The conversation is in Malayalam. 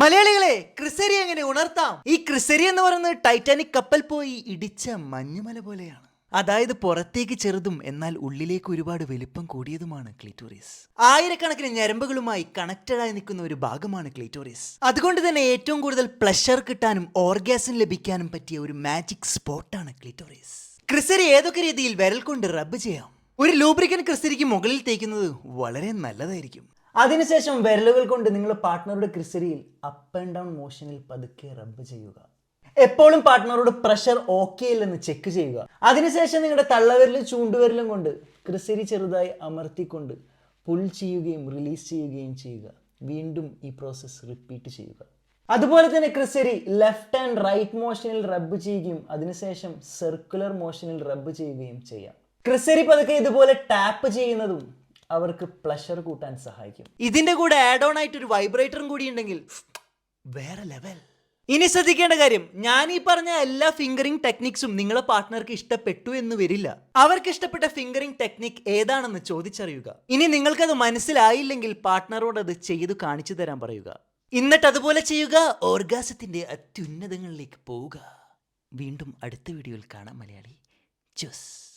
മലയാളികളെ ക്രിസരി എങ്ങനെ ഉണർത്താം? ഈ ക്രിസരി എന്ന് പറയുന്നത് ടൈറ്റാനിക് കപ്പൽ പോയി ഇടിച്ച മഞ്ഞുമല പോലെയാണ്. അതായത് പുറത്തേക്ക് ചെറുതും എന്നാൽ ഉള്ളിലേക്ക് ഒരുപാട് വലിപ്പം കൂടിയതുമാണ് ക്ലിറ്റോറിയസ് ആയിരക്കണക്കിന് ഞരമ്പുകളുമായി കണക്റ്റഡായി നിൽക്കുന്ന ഒരു ഭാഗമാണ് ക്ലിറ്റോറിയസ് അതുകൊണ്ട് തന്നെ ഏറ്റവും കൂടുതൽ പ്ലഷർ കിട്ടാനും ഓർഗാസം ലഭിക്കാനും പറ്റിയ ഒരു മാജിക് സ്പോട്ടാണ് ക്ലിറ്റോറിയസ് ക്രിസരി ഏതൊക്കെ രീതിയിൽ വിരൽ കൊണ്ട് റബ്ബ് ചെയ്യാം? ഒരു ലൂബ്രിക്കൻ ക്രിസരിക്ക് മുകളിൽ തേക്കുന്നത് വളരെ നല്ലതായിരിക്കും. അതിനുശേഷം വിരലുകൾ കൊണ്ട് നിങ്ങൾ പാർട്ട്ണറുടെ ക്രിസരിയിൽ അപ്പ് ആൻഡ് ഡൗൺ മോഷനിൽ പതുക്കെ റബ്ബ് ചെയ്യുക. എപ്പോഴും പാർട്ട്ണറോട് പ്രഷർ ഓക്കെ ഇല്ലെന്ന് ചെക്ക് ചെയ്യുക. അതിനുശേഷം നിങ്ങളുടെ തള്ളവരലും ചൂണ്ടുവരലും കൊണ്ട് ക്രിസരി ചെറുതായി അമർത്തിക്കൊണ്ട് പുൾ ചെയ്യുകയും റിലീസ് ചെയ്യുകയും ചെയ്യുക. വീണ്ടും ഈ പ്രോസസ്സ് റിപ്പീറ്റ് ചെയ്യുക. അതുപോലെ തന്നെ ക്രിസരി ലെഫ്റ്റ് ആൻഡ് റൈറ്റ് മോഷനിൽ റബ്ബ് ചെയ്യുകയും അതിനുശേഷം സർക്കുലർ മോഷനിൽ റബ്ബ് ചെയ്യുകയും ചെയ്യാം. ക്രിസരി പതുക്കെ ഇതുപോലെ ടാപ്പ് ചെയ്യുന്നതും അവർക്ക് പ്ലഷർ കൂട്ടാൻ സഹായിക്കും. ഇതിന്റെ കൂടെ ആഡ് ഓൺ ആയിട്ട് ഒരു വൈബ്രേറ്ററും കൂടി ഉണ്ടെങ്കിൽ വേറെ ലെവൽ ഇനി ശ്രദ്ധിക്കേണ്ട കാര്യം ഞാൻ ഈ പറഞ്ഞ എല്ലാ ഫിംഗറിംഗ് ടെക്നിക്സും നിങ്ങളെ പാർട്ട്ണർക്ക് ഇഷ്ടപ്പെട്ടു എന്ന് വരില്ല. അവർക്ക് ഇഷ്ടപ്പെട്ട ഫിംഗറിംഗ് ടെക്നിക് ഏതാണെന്ന് ചോദിച്ചറിയുക. ഇനി നിങ്ങൾക്കത് മനസ്സിലായില്ലെങ്കിൽ പാർട്ട്ണറോട് അത് ചെയ്തു കാണിച്ചു തരാൻ പറയുക. എന്നിട്ട് അതുപോലെ ചെയ്യുക ഓർഗാസത്തിന്റെ അത്യുന്നതങ്ങളിലേക്ക് പോവുക. വീണ്ടും അടുത്ത വീഡിയോയിൽ കാണാം മലയാളി. ജസ്